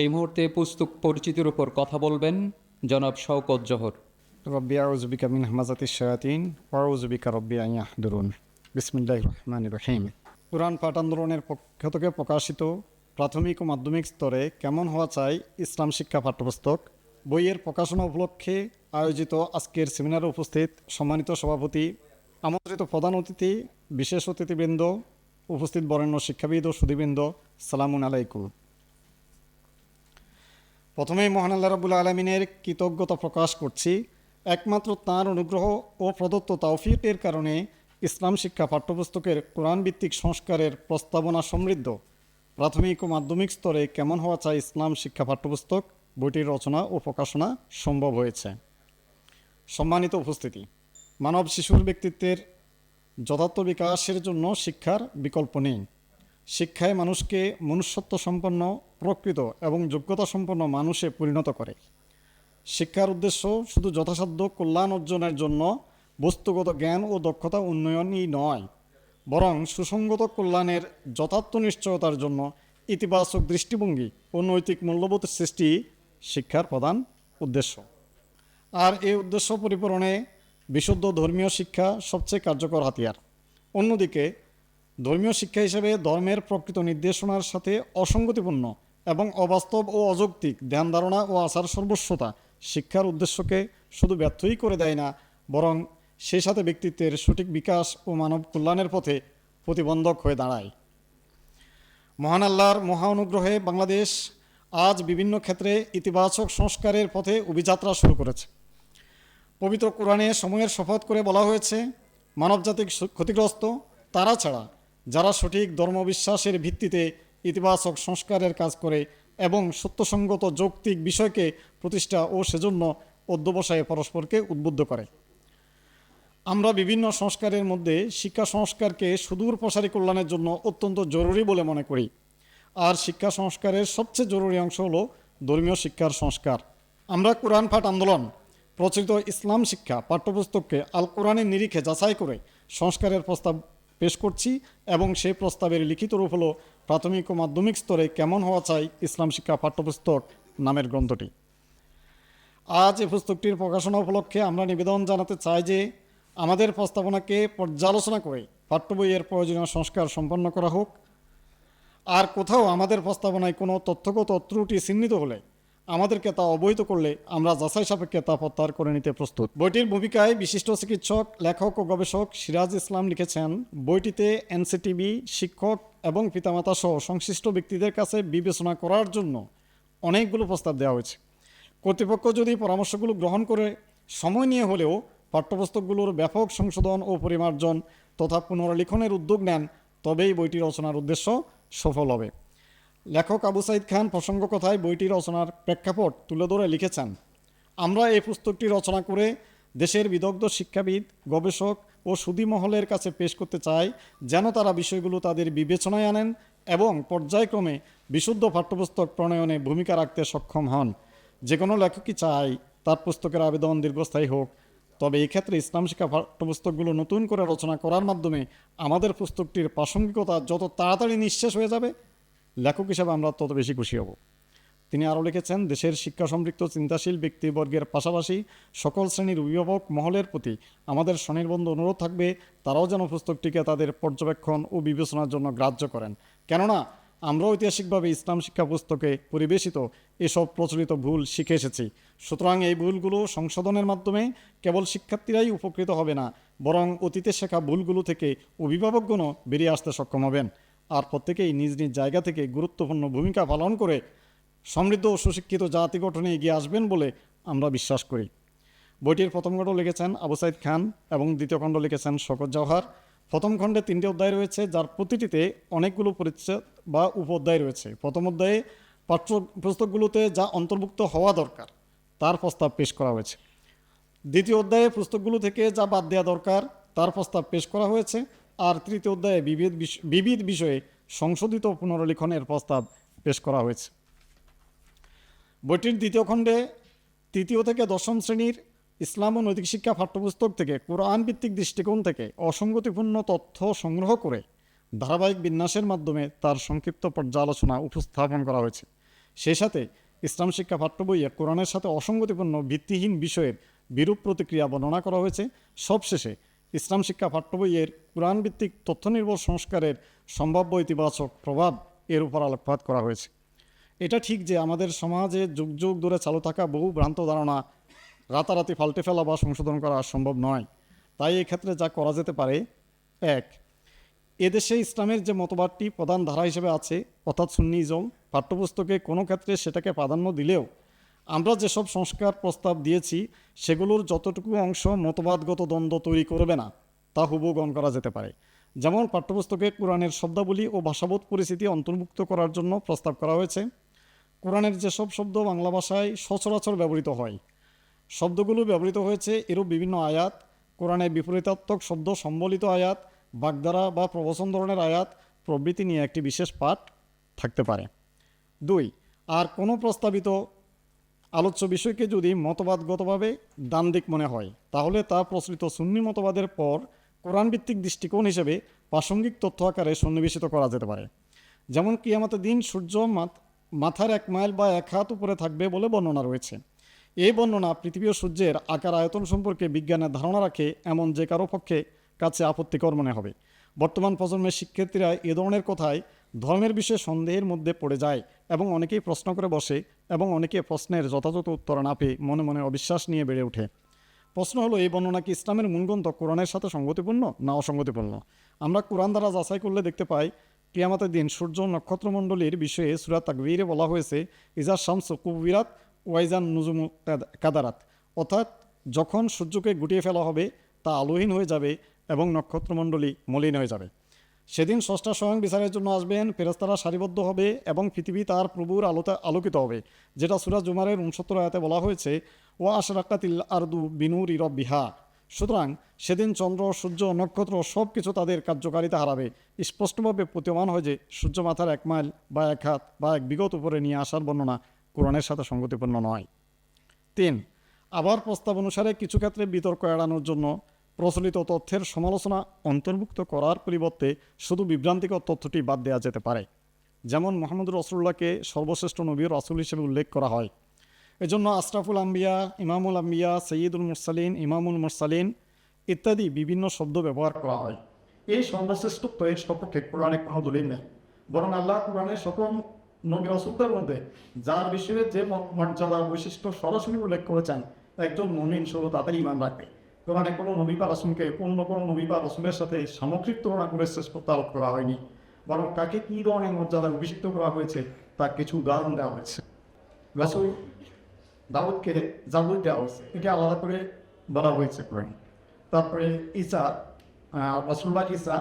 এই মুহূর্তে পুস্তক পরিচিতির উপর কথা বলবেন জনাব শওকত জহর। রব্বি আউজুবিকা মিন হামাজাতি শায়াতিন ওয়াউজুবিকা রব্বি আইয়া দুরুন বিসমিল্লাহ পাঠ আন্দোলনের পক্ষ থেকে প্রকাশিত প্রাথমিক ও মাধ্যমিক স্তরে কেমন হওয়া চাই ইসলাম শিক্ষা পাঠ্যপুস্তক বইয়ের প্রকাশনা উপলক্ষে আয়োজিত আজকের সেমিনারে উপস্থিত সম্মানিত সভাপতি, আমন্ত্রিত প্রধান অতিথি, বিশেষ অতিথিবৃন্দ, উপস্থিত বরেণ্য শিক্ষাবিদ ও সুদীবৃন্দ সালামুন আলাইকুম। প্রথমেই মহান আল্লাহ রাবুল আলমিনের কৃতজ্ঞতা প্রকাশ করছি। একমাত্র তাঁর অনুগ্রহ ও প্রদত্ত তৌফিকের কারণে ইসলাম শিক্ষা পাঠ্যপুস্তকের কোরআন ভিত্তিক সংস্কারের প্রস্তাবনা সমৃদ্ধ। প্রাথমিক ও মাধ্যমিক স্তরে কেমন হওয়া চাই ইসলাম শিক্ষা পাঠ্যপুস্তক বইটির রচনা ও প্রকাশনা সম্ভব হয়েছে। সম্মানিত উপস্থিতি, মানব শিশুর ব্যক্তিত্বের যথার্থ বিকাশের জন্য শিক্ষার বিকল্প নেই। শিক্ষায় মানুষকে মনুষ্যত্ব সম্পন্ন প্রকৃত এবং যোগ্যতা সম্পন্ন মানুষে পরিণত করে। শিক্ষার উদ্দেশ্য শুধু যথাসাধ্য কল্যাণ অর্জনের জন্য বস্তুগত জ্ঞান ও দক্ষতা উন্নয়নই নয়, বরং সুসংগত কল্যাণের যথার্থ নিশ্চয়তার জন্য ইতিবাচক দৃষ্টিভঙ্গি ও নৈতিক মূল্যবোধ সৃষ্টি শিক্ষার প্রধান উদ্দেশ্য। আর এই উদ্দেশ্য পরিপূরণে বিশুদ্ধ ধর্মীয় শিক্ষা সবচেয়ে কার্যকর হাতিয়ার। অন্যদিকে ধর্মীয় শিক্ষা হিসেবে ধর্মের প্রকৃত নির্দেশনার সাথে অসঙ্গতিপূর্ণ এবং অবাস্তব ও অযৌক্তিক ধ্যান ধারণা ও আচার সর্বস্বতা শিক্ষার উদ্দেশ্যকে শুধু ব্যর্থই করে দেয় না, বরং সেই সাথে ব্যক্তিত্বের সঠিক বিকাশ ও মানব কল্যাণের পথে প্রতিবন্ধক হয়ে দাঁড়ায়। মহান আল্লাহর মহা অনুগ্রহে বাংলাদেশ আজ বিভিন্ন ক্ষেত্রে ইতিবাচক সংস্কারের পথে অভিযাত্রা শুরু করেছে। পবিত্র কোরআনে সময়ের শপথ করে বলা হয়েছে মানবজাতিক ক্ষতিগ্রস্ত তারা ছাড়া যারা সঠিক ধর্মবিশ্বাসের ভিত্তিতে ইতিবাচক সংস্কারের কাজ করে এবং সত্যসঙ্গত যৌক্তিক বিষয়কে প্রতিষ্ঠা ও সেজন্য অধ্যবসায়ে পরস্পরকে উদ্বুদ্ধ করে। আমরা বিভিন্ন সংস্কারের মধ্যে শিক্ষা সংস্কারকে সুদূর প্রসারী কল্যাণের জন্য অত্যন্ত জরুরি বলে মনে করি। আর শিক্ষা সংস্কারের সবচেয়ে জরুরি অংশ হলো ধর্মীয় শিক্ষার সংস্কার। আমরা কোরআন পাঠ আন্দোলন, প্রচলিত ইসলাম শিক্ষা পাঠ্যপুস্তককে আল কোরআনের নিরিখে যাচাই করে সংস্কারের প্রস্তাব পেশ করছি এবং সেই প্রস্তাবের লিখিত রূপ হলো প্রাথমিক ও মাধ্যমিক স্তরে কেমন হওয়া চাই ইসলাম শিক্ষা পাঠ্যপুস্তক নামের গ্রন্থটি। আজ এই পুস্তকটির প্রকাশনা উপলক্ষে আমরা নিবেদন জানাতে চাই যে আমাদের প্রস্তাবনাকে পর্যালোচনা করে পাঠ্য বইয়ের প্রয়োজনীয় সংস্কার সম্পন্ন করা হোক। আর কোথাও আমাদের প্রস্তাবনায় কোনো তথ্যগত ত্রুটি চিহ্নিত হলে আমাদেরকে তা অবহিত করলে আমরা যাচাই সাপেক্ষে তা প্রত্যাহার করে নিতে প্রস্তুত। বইটির ভূমিকায় বিশিষ্ট চিকিৎসক, লেখক ও গবেষক সিরাজ ইসলাম লিখেছেন, বইটিতে এনসিটিভি শিক্ষক এবং পিতামাতা সহ সংশ্লিষ্ট ব্যক্তিদের কাছে বিবেচনা করার জন্য অনেকগুলো প্রস্তাব দেওয়া হয়েছে। কর্তৃপক্ষ যদি পরামর্শগুলো গ্রহণ করে, সময় নিয়ে হলেও পাঠ্যপুস্তকগুলোর ব্যাপক সংশোধন ও পরিমার্জন তথা পুনর্লিখনের উদ্যোগ নেন, তবেই বইটি রচনার উদ্দেশ্য সফল হবে। লেখক আবু সাইদ খান প্রসঙ্গ কথায় বইটি রচনার প্রেক্ষাপট তুলে ধরে লিখেছেন, আমরা এই পুস্তকটি রচনা করে দেশের বিদগ্ধ শিক্ষাবিদ, গবেষক ও সুদী মহলের কাছে পেশ করতে চাই, যেন তারা বিষয়গুলো তাদের বিবেচনায় আনেন এবং পর্যায়ক্রমে বিশুদ্ধ পাঠ্যপুস্তক প্রণয়নে ভূমিকা রাখতে সক্ষম হন। যে কোনো লেখকই চাই তার পুস্তকের আবেদন দীর্ঘস্থায়ী হোক। তবে এই ক্ষেত্রে ইসলাম শিক্ষা পাঠ্যপুস্তকগুলো নতুন করে রচনা করার মাধ্যমে আমাদের পুস্তকটির প্রাসঙ্গিকতা যত তাড়াতাড়ি নিঃশেষ হয়ে যাবে লেখক হিসাবে আমরা তত বেশি খুশি হব। তিনি আরও লিখেছেন, দেশের শিক্ষা সম্পৃক্ত চিন্তাশীল ব্যক্তিবর্গের পাশাপাশি সকল শ্রেণির অভিভাবক মহলের প্রতি আমাদের স্বনির্বন্ধ অনুরোধ থাকবে, তারাও যেন পুস্তকটিকে তাদের পর্যবেক্ষণ ও বিবেচনার জন্য গ্রাহ্য করেন। কেননা আমরা ঐতিহাসিকভাবে ইসলাম শিক্ষা পুস্তকে পরিবেশিত, এসব প্রচলিত ভুল শিখে এসেছি। সুতরাং এই ভুলগুলো সংশোধনের মাধ্যমে কেবল শিক্ষার্থীরাই উপকৃত হবে না, বরং অতীতে শেখা ভুলগুলো থেকে অভিভাবকগণও বেরিয়ে আসতে সক্ষম হবেন। আর প্রত্যেকেই নিজ নিজ জায়গা থেকে গুরুত্বপূর্ণ ভূমিকা পালন করে সমৃদ্ধ ও সুশিক্ষিত জাতি গঠনে এগিয়ে আসবেন বলে আমরা বিশ্বাস করি। বইটির প্রথম খণ্ড লিখেছেন আবু সাইদ খান এবং দ্বিতীয় খণ্ড লিখেছেন শকত জওহার। প্রথম খণ্ডে তিনটি অধ্যায় রয়েছে, যার প্রতিটিতে অনেকগুলো পরিচ্ছেদ বা উপ অধ্যায় রয়েছে। প্রথম অধ্যায়ে পাঠ্য পুস্তকগুলোতে যা অন্তর্ভুক্ত হওয়া দরকার, তার প্রস্তাব পেশ করা হয়েছে। দ্বিতীয় অধ্যায়ে পুস্তকগুলো থেকে যা বাদ দেওয়া দরকার, তার প্রস্তাব পেশ করা হয়েছে। আর তৃতীয় অধ্যায়ে বিবিধ বিবিধ বিষয়ে সংশোধিত পুনর্লিখনের প্রস্তাব পেশ করা হয়েছে। বইটির দ্বিতীয় খণ্ডে তৃতীয় থেকে দশম শ্রেণির ইসলাম ও নৈতিক শিক্ষা পাঠ্যপুস্তক থেকে কোরআন ভিত্তিক দৃষ্টিকোণ থেকে অসঙ্গতিপূর্ণ তথ্য সংগ্রহ করে ধারাবাহিক বিন্যাসের মাধ্যমে তার সংক্ষিপ্ত পর্যালোচনা উপস্থাপন করা হয়েছে। সেই সাথে ইসলাম শিক্ষা পাঠ্য বইয়ে কোরআনের সাথে অসঙ্গতিপূর্ণ ভিত্তিহীন বিষয়ের বিরূপ প্রতিক্রিয়া বর্ণনা করা হয়েছে। সবশেষে ইসলাম শিক্ষা পাঠ্য বইয়ের কোরআন ভিত্তিক তথ্য নির্ভর সংস্কারের সম্ভাব্য ইতিবাচক প্রভাব এর উপর আলোকপাত করা হয়েছে। এটা ঠিক যে আমাদের সমাজে যুগ যুগ ধরে চালু থাকা বহু ভ্রান্ত ধারণা রাতারাতি পাল্টে ফেলা বা সংশোধন করা সম্ভব নয়। তাই এই ক্ষেত্রে যা করা যেতে পারে, এক, এদেশে ইসলামের যে মতবাদটি প্রধান ধারা হিসেবে আছে, অর্থাৎ সুন্নিজম, পাঠ্যপুস্তকে কোনো ক্ষেত্রে সেটাকে প্রাধান্য দিলেও আমরা যেসব সংস্কার প্রস্তাব দিয়েছি, সেগুলোর যতটুকু অংশ মতবাদগত দ্বন্দ্ব তৈরি করবে না, তা হুবহু গ্রহণ করা যেতে পারে। যেমন পাঠ্যপুস্তকে কোরআনের শব্দাবলী ও ভাষাবোধ পরিস্থিতি অন্তর্ভুক্ত করার জন্য প্রস্তাব করা হয়েছে। কোরআনের যেসব শব্দ বাংলা ভাষায় সচরাচর ব্যবহৃত হয়। শব্দগুলো ব্যবহৃত হয়েছে এরূপ বিভিন্ন আয়াত, কোরআনে বিপরীতাত্মক শব্দ সম্বলিত আয়াত বাগদারা বা প্রবচন ধরনের আয়াত প্রভৃতি নিয়ে একটি বিশেষ পাঠ থাকতে পারে। দুই, আর কোনো প্রস্তাবিত আলোচ্য বিষয়কে যদি মতবাদগতভাবে ডান দিক মনে হয়, তাহলে তা প্রচলিত সুন্নি মতবাদের পর কোরআন ভিত্তিক দৃষ্টিকোণ হিসেবে প্রাসঙ্গিক তথ্য আকারে সন্নিবেশিত করা যেতে পারে। যেমন কিয়ামতের দিন সূর্য মাথার এক মাইল বা এক হাত উপরে থাকবে বলে বর্ণনা রয়েছে। এই বর্ণনা পৃথিবী ও সূর্যের আকার আয়তন সম্পর্কে বিজ্ঞানের ধারণা রাখে এমন যে কারও পক্ষে কাছে আপত্তিকর মনে হবে। বর্তমান প্রজন্মের শিক্ষার্থীরা এ ধরনের কথায় ধর্মের বিষয়ে সন্দেহের মধ্যে পড়ে যায় এবং অনেকেই প্রশ্ন করে বসে এবং অনেকে প্রশ্নের যথাযথ উত্তর না পেয়ে মনে মনে অবিশ্বাস নিয়ে বেড়ে ওঠে। প্রশ্ন হলো, এই বর্ণনা কি ইসলামের মূলগ্রন্থ কোরআনের সাথে সঙ্গতিপূর্ণ না অসঙ্গতিপূর্ণ? আমরা কোরআন দ্বারা যাচাই করলে দেখতে পাই, কিয়ামতের দিন সূর্য নক্ষত্রমণ্ডলীর বিষয়ে সুরাত তাকবীরে বলা হয়েছে, ইজা শামস কুবিরাত ওয়াইজান নুজুম কাদ- কাদারাত। অর্থাৎ যখন সূর্যকে গুটিয়ে ফেলা হবে, তা আলোহীন হয়ে যাবে এবং নক্ষত্রমণ্ডলী মলিন হয়ে যাবে। সেদিন ষষ্ঠা স্বয়ং বিচারের জন্য আসবেন ফেরেস্তারা সারিবদ্ধ হবে এবং পৃথিবী তার প্রভুর আলোতে আলোকিত হবে, যেটা সুরাজ জুমারের উনসত্তর আয়াতে বলা হয়েছে ও আশরাকাতিল আরদু বিনুর ইরব বিহা সুতরাং সেদিন চন্দ্র, সূর্য, নক্ষত্র সব কিছু তাদের কার্যকারিতা হারাবে। স্পষ্টভাবে প্রতীয়মান হয় যে, সূর্য মাথার এক মাইল বা এক হাত বা এক বিগত উপরে নিয়ে আসার বর্ণনা কোরআনের সাথে সঙ্গতিপূর্ণ নয়। তিন, আবার প্রস্তাব অনুসারে কিছু ক্ষেত্রে বিতর্ক এড়ানোর জন্য প্রচলিত তথ্যের সমালোচনা অন্তর্ভুক্ত করার পরিবর্তে শুধু বিভ্রান্তিকর তথ্যটি বাদ দেওয়া যেতে পারে। যেমন মোহাম্মদ রসুল্লাহকে সর্বশ্রেষ্ঠ নবী ও রাসুল হিসেবে উল্লেখ করা হয়। এজন্য আশরাফুল আম্বিয়া, ইমামুল আম্বিয়া, সৈয়দুল মুরসালিন, ইমামুল মুরসালিন ইত্যাদি বিভিন্ন শব্দ ব্যবহার করা হয়। এই সর্বশ্রেষ্ঠ প্রয়ের সপক্ষে কোরআনে কোনো দলিল নেই। বরং আল্লাহ কোরআনের সকল নবী রসুলদের মধ্যে, যার বিষয়ে যে মর্যাদা বৈশিষ্ট্য সরাসরি উল্লেখ করেছেন, একজন মমিন শুধু তাদের ইমান রাখবে কোরআনে কোনো নবী বা রসুলকে অন্য কোনো নবী বা রসুলের সাথে সামগ্রিক তুলনা করে শ্রেষ্ঠতা আরোপ করা হয়নি। বরং কাকে কী ধরনের মর্যাদা অভিষিক্ত করা হয়েছে তার কিছু উদাহরণ দেওয়া হয়েছে রাসুল দাউদকে জাবুর দেওয়া হয়েছে এটা আলাদা করে বলা হয়েছে কোরআন তারপরে আহ, রাসুল্লাহ ঈসা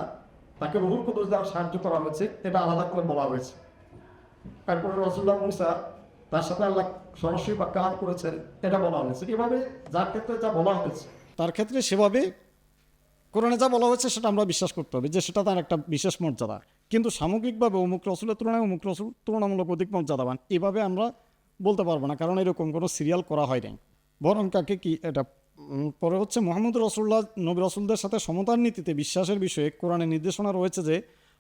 তাকে রহুল কুদুস দেওয়ার সাহায্য করা হয়েছে এটা আলাদা করে বলা হয়েছে তারপরে রসুল্লাহ মুসা তার সাথে আল্লাহ সরাসরি বাক্যাহার করেছেন এটা বলা হয়েছে এভাবে যার ক্ষেত্রে যা বলা হয়েছে তার ক্ষেত্রে সেভাবে কোরআনে যা বলা হয়েছে সেটা আমরা বিশ্বাস করতে হবে যে সেটা তার একটা বিশেষ মর্যাদা। কিন্তু সামগ্রিকভাবে অমুক রসুলের তুলনায় অমুক রসুল তুলনামূলক অধিক মর্যাদাবান, এভাবে আমরা বলতে পারব না, কারণ এরকম কোনো সিরিয়াল করা হয় নাই। বরং কাকে কি এটা পরে হচ্ছে মোহাম্মদ রসুল্লাহ নবী রসুলদের সাথে সমতার নীতিতে বিশ্বাসের বিষয়ে কোরআনের নির্দেশনা রয়েছে যে,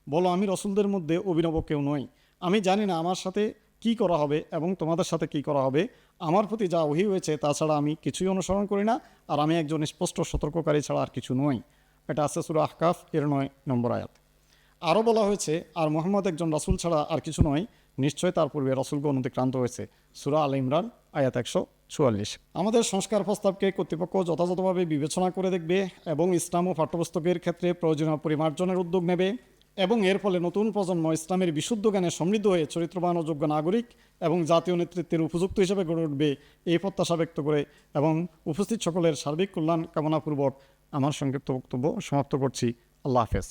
বলো আমি রসুলদের মধ্যে অভিনব কেউ নই। আমি জানি না আমার সাথে কি করা হবে এবং তোমাদের সাথে কি করা হবে, আমার প্রতি যা ওহি হয়েছে তাছাড়া আমি কিছুই অনুসরণ করি না, আর আমি একজন স্পষ্ট সতর্ককারী ছাড়া আর কিছু নই। এটা আছে সুরা আহকাফ, এর নয় নম্বর আয়াত। আরও বলা হয়েছে, আর মোহাম্মদ একজন রাসুল ছাড়া আর কিছু নয়, নিশ্চয় তার পূর্বে রসুলগণ অতিক্রান্ত হয়েছে। সুরা আল ইমরান, আয়াত একশো চুয়াল্লিশ। আমাদের সংস্কার প্রস্তাবকে কর্তৃপক্ষ যথাযথভাবে বিবেচনা করে দেখবে এবং ইসলাম ও পাঠ্যপুস্তকের ক্ষেত্রে প্রয়োজনীয় পরিমার্জনের উদ্যোগ নেবে। এবং এর ফলে নতুন প্রজন্ম ইসলামের বিশুদ্ধ জ্ঞানে সমৃদ্ধ হয়ে চরিত্রবান ও যোগ্য নাগরিক এবং জাতীয় নেতৃত্বের উপযুক্ত হিসেবে গড়ে উঠবে এই প্রত্যাশা ব্যক্ত করে এবং উপস্থিত সকলের সার্বিক কল্যাণ কামনাপূর্বক আমার সংক্ষিপ্ত বক্তব্য সমাপ্ত করছি। আল্লাহ হাফেজ।